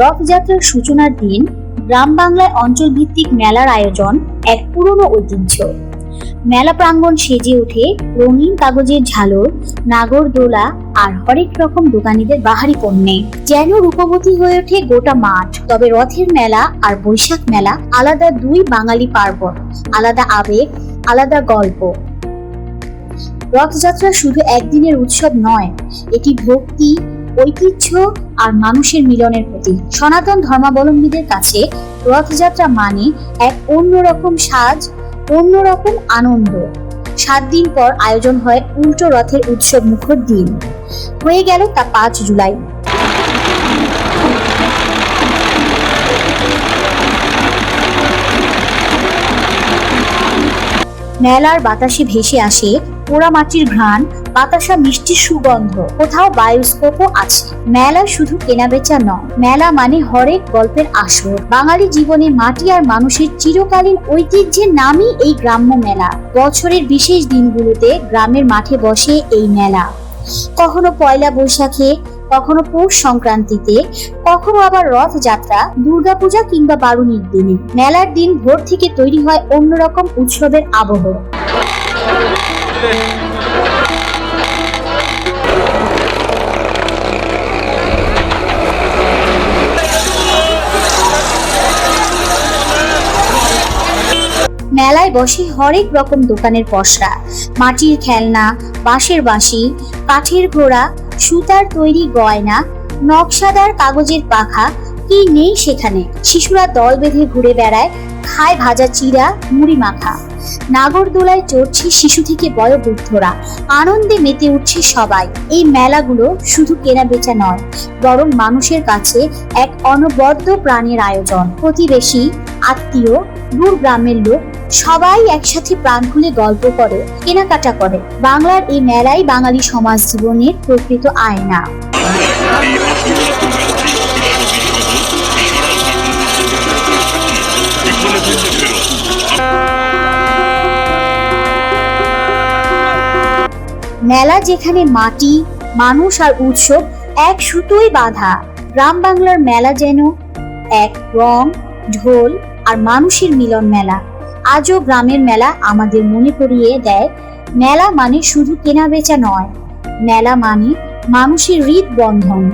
রথযাত্রার সূচনার দিন গ্রাম বাংলায় অঞ্চল ভিত্তিক মেলার আয়োজন, এক পুরনো ঐতিহ্য। মেলা প্রাঙ্গণ সেজে ওঠে, রঙিন কাগজের ঝালর নাগরদোলা আর হরেক রকম দোকানীদের বাহারি পণ্যে। যেন রূপবতী হয়ে ওঠে গোটা মাঠ, তবে রথের মেলা আর বৈশাখ মেলা আলাদা দুই বাঙালি পার্বণ, আলাদা আবেগ, আলাদা গল্প। রথযাত্রা শুধু একদিনের উৎসব নয়, এটি ভক্তি ঐতিহ্য আর মানুষের মিলনের প্রতীক সনাতন ধর্মাবলম্বীদের কাছে রথযাত্রা মানে এক অন্যরকম সাজ, অন্যরকম আনন্দ। সাত দিন পর আয়োজন হয় উল্টো রথের উৎসব মুখর দিন। হয়ে গেল তা পাঁচ জুলাই। মেলার বাতাসে ভেসে আসে পোড়া মাটির ঘ্রাণ বাতাসা মিষ্টি সুগন্ধ। কোথাও বায়োস্কোপও আছে। মেলা শুধু কেনাবেচা নয়, মেলা মানে হরেক গল্পের আসর। বাঙালি জীবনে মাটি আর মানুষের চিরকালীন ঐতিহ্যের নামই এই গ্রাম্য মেলা। বছরের বিশেষ দিনগুলোতে গ্রামের মাঠে বসে এই মেলা। কখনো পয়লা বৈশাখে, কখনো পৌষ সংক্রান্তিতে, কখনো আবার রথযাত্রা, দুর্গাপূজা কিংবা বারুণীর দিনে। মেলার দিন ভোর থেকে তৈরি হয় অন্যরকম উৎসবের আবহ। মেলায় বসে হরেক রকম দোকানের পসরা, মাটির খেলনা, বাঁশের বাঁশি, কাঠের ঘোড়া, সুতার তৈরি গয়না, নকশাদার কাগজের পাখা, কি নেই সেখানে? শিশুরা দল বেঁধে ঘুরে বেড়ায়, খায় ভাজা চিড়া, মুড়ি মাখা। নাগরদোলায় চড়ছে শিশু থেকে বয়োবৃদ্ধরা। আনন্দে মেতে উঠছে সবাই। এই মেলাগুলো শুধু কেনা বেচা নয়, বরং মানুষের কাছে এক অনবদ্য প্রাণের আয়োজন। প্রতিবেশী, আত্মীয় দূর গ্রামের লোক সবাই একসাথে প্রাণ খুলে গল্প করে, কেনাকাটা করে। বাংলার এই মেলাই বাঙালি সমাজ জীবনের প্রকৃত আয়না। মেলা যেখানে মাটি, মানুষ আর উৎসব এক সুতোয় বাঁধা, গ্রাম বাংলার মেলা যেন এক রং, ঢোল আর মানুষের মিলন মেলা। আজও গ্রামের মেলা আমাদের মনে করিয়ে দেয়, মেলা মানে শুধু কেনা বেচা নয়। মেলা মানে মানুষের হৃদবন্ধন।